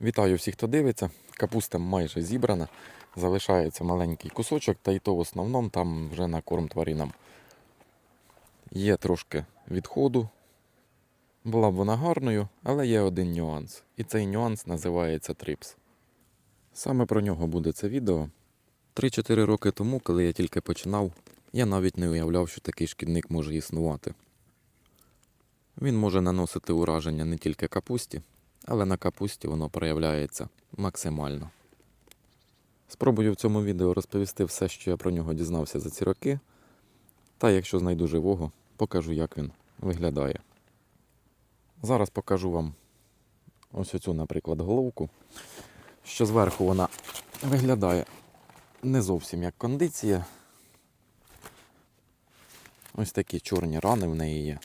Вітаю всіх, хто дивиться. Капуста майже зібрана. Залишається маленький кусочок, та й то в основному там вже на корм тваринам. Є трошки відходу. Була б вона гарною, але є один нюанс. І цей нюанс називається трипс. Саме про нього буде це відео. 3-4 роки тому, коли я тільки починав, я навіть не уявляв, що такий шкідник може існувати. Він може наносити ураження не тільки капусті, але на капусті воно проявляється максимально. Спробую в цьому відео розповісти все, що я про нього дізнався за ці роки. Та якщо знайду живого, покажу, як він виглядає. Зараз покажу вам ось оцю, наприклад, головку, що зверху вона виглядає не зовсім як кондиція. Ось такі чорні рани в неї є.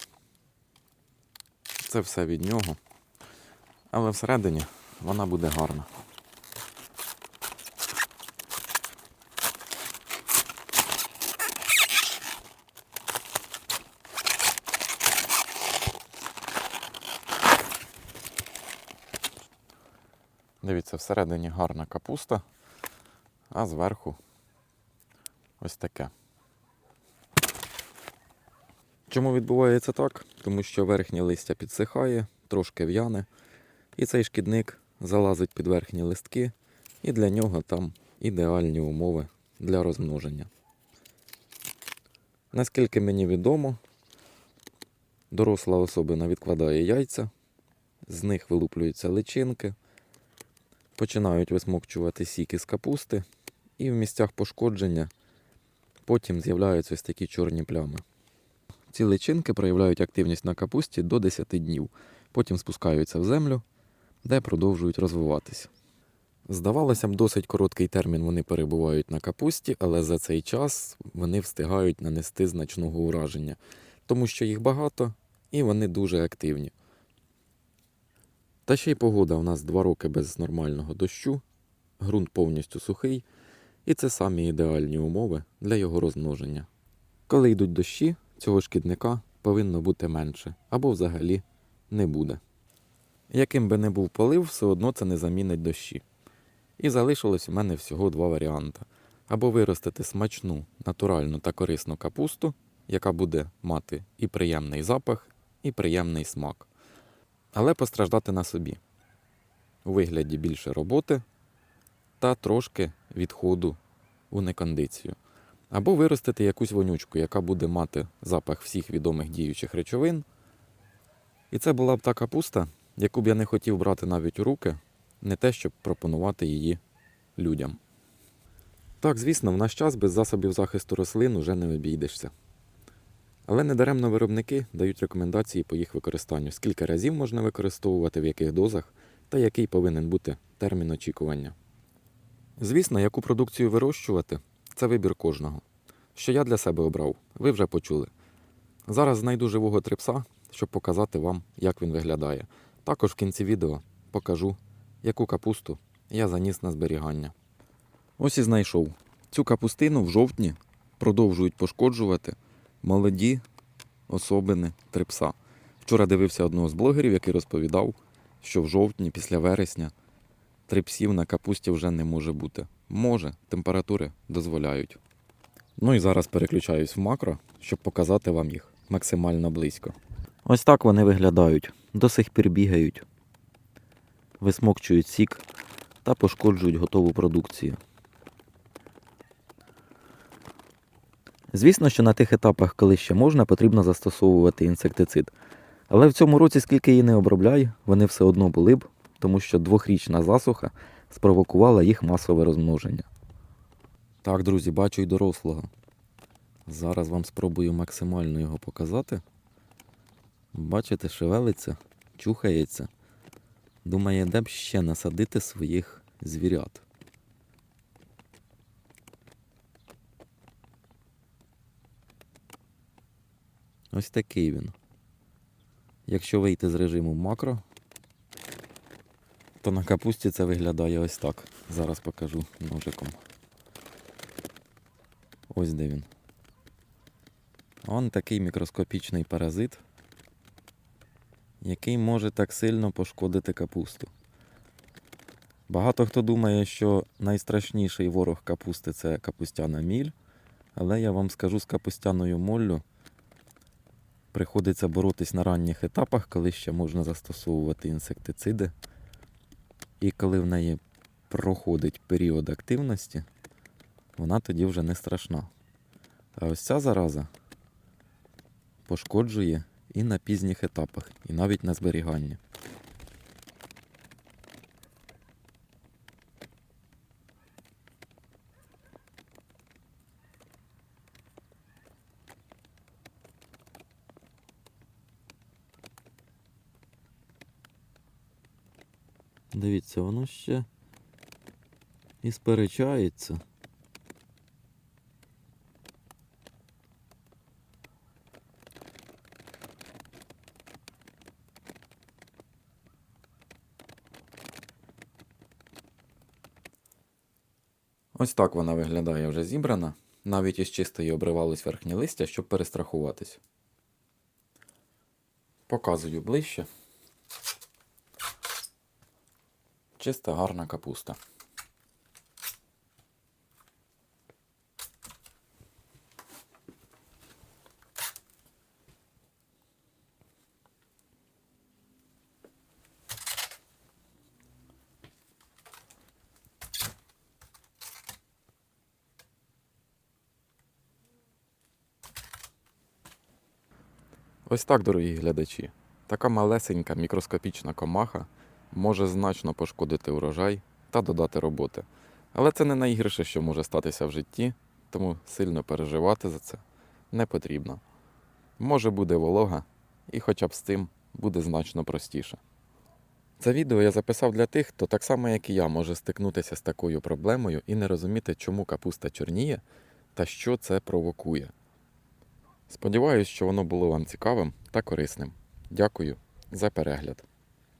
Це все від нього. Але всередині вона буде гарна. Дивіться, всередині гарна капуста, а зверху ось таке. Чому відбувається так? Тому що верхнє листя підсихає, трошки в'яне, і цей шкідник залазить під верхні листки, і для нього там ідеальні умови для розмноження. Наскільки мені відомо, доросла особина відкладає яйця, з них вилуплюються личинки, починають висмокчувати сік із капусти, і в місцях пошкодження потім з'являються ось такі чорні плями. Ці личинки проявляють активність на капусті до 10 днів, потім спускаються в землю, де продовжують розвиватися. Здавалося б, досить короткий термін вони перебувають на капусті, але за цей час вони встигають нанести значного ураження, тому що їх багато і вони дуже активні. Та ще й погода у нас два роки без нормального дощу, ґрунт повністю сухий, і це самі ідеальні умови для його розмноження. Коли йдуть дощі, цього шкідника повинно бути менше або взагалі не буде. Яким би не був полив, все одно це не замінить дощі. І залишилось у мене всього два варіанти: або виростити смачну, натуральну та корисну капусту, яка буде мати і приємний запах, і приємний смак, але постраждати на собі у вигляді більше роботи та трошки відходу у некондицію. Або виростити якусь вонючку, яка буде мати запах всіх відомих діючих речовин. І це була б та капуста, яку б я не хотів брати навіть у руки, не те, щоб пропонувати її людям. Так, звісно, в наш час без засобів захисту рослин уже не обійдешся. Але недаремно виробники дають рекомендації по їх використанню, скільки разів можна використовувати, в яких дозах та який повинен бути термін очікування. Звісно, яку продукцію вирощувати це вибір кожного. Що я для себе обрав, ви вже почули. Зараз знайду живого трипса, щоб показати вам, як він виглядає. Також в кінці відео покажу, яку капусту я заніс на зберігання. Ось і знайшов. Цю капустину в жовтні продовжують пошкоджувати молоді особини трипса. Вчора дивився одного з блогерів, який розповідав, що в жовтні, після вересня, трипсів на капусті вже не може бути. Може, температури дозволяють. Ну і зараз переключаюсь в макро, щоб показати вам їх максимально близько. Ось так вони виглядають. До сих пір бігають, висмокчують сік та пошкоджують готову продукцію. Звісно, що на тих етапах, коли ще можна, потрібно застосовувати інсектицид. Але в цьому році, скільки її не обробляй, вони все одно були б, тому що двохрічна засуха спровокувала їх масове розмноження. Так, друзі, бачу й дорослого. Зараз вам спробую максимально його показати. Бачите, шевелиться, чухається. Думає, де б ще насадити своїх звірят. Ось такий він. Якщо вийти з режиму макро, то на капусті це виглядає ось так. Зараз покажу ножиком. Ось де він. Он такий мікроскопічний паразит, який може так сильно пошкодити капусту. Багато хто думає, що найстрашніший ворог капусти це капустяна міль, але я вам скажу, з капустяною моллю приходиться боротись на ранніх етапах, коли ще можна застосовувати інсектициди. І коли в неї проходить період активності, вона тоді вже не страшна. А ось ця зараза пошкоджує і на пізніх етапах, і навіть на зберіганні. Дивіться, воно ще і сперечається. Ось так вона виглядає вже зібрана. Навіть із чистої обривались верхні листя, щоб перестрахуватись. Показую ближче. Чиста гарна капуста. Ось так, дорогі глядачі. Така малесенька мікроскопічна комаха може значно пошкодити урожай та додати роботи. Але це не найгірше, що може статися в житті, тому сильно переживати за це не потрібно. Може буде волога, і хоча б з цим буде значно простіше. Це відео я записав для тих, хто так само, як і я, може стикнутися з такою проблемою і не розуміти, чому капуста чорніє та що це провокує. Сподіваюсь, що воно було вам цікавим та корисним. Дякую за перегляд.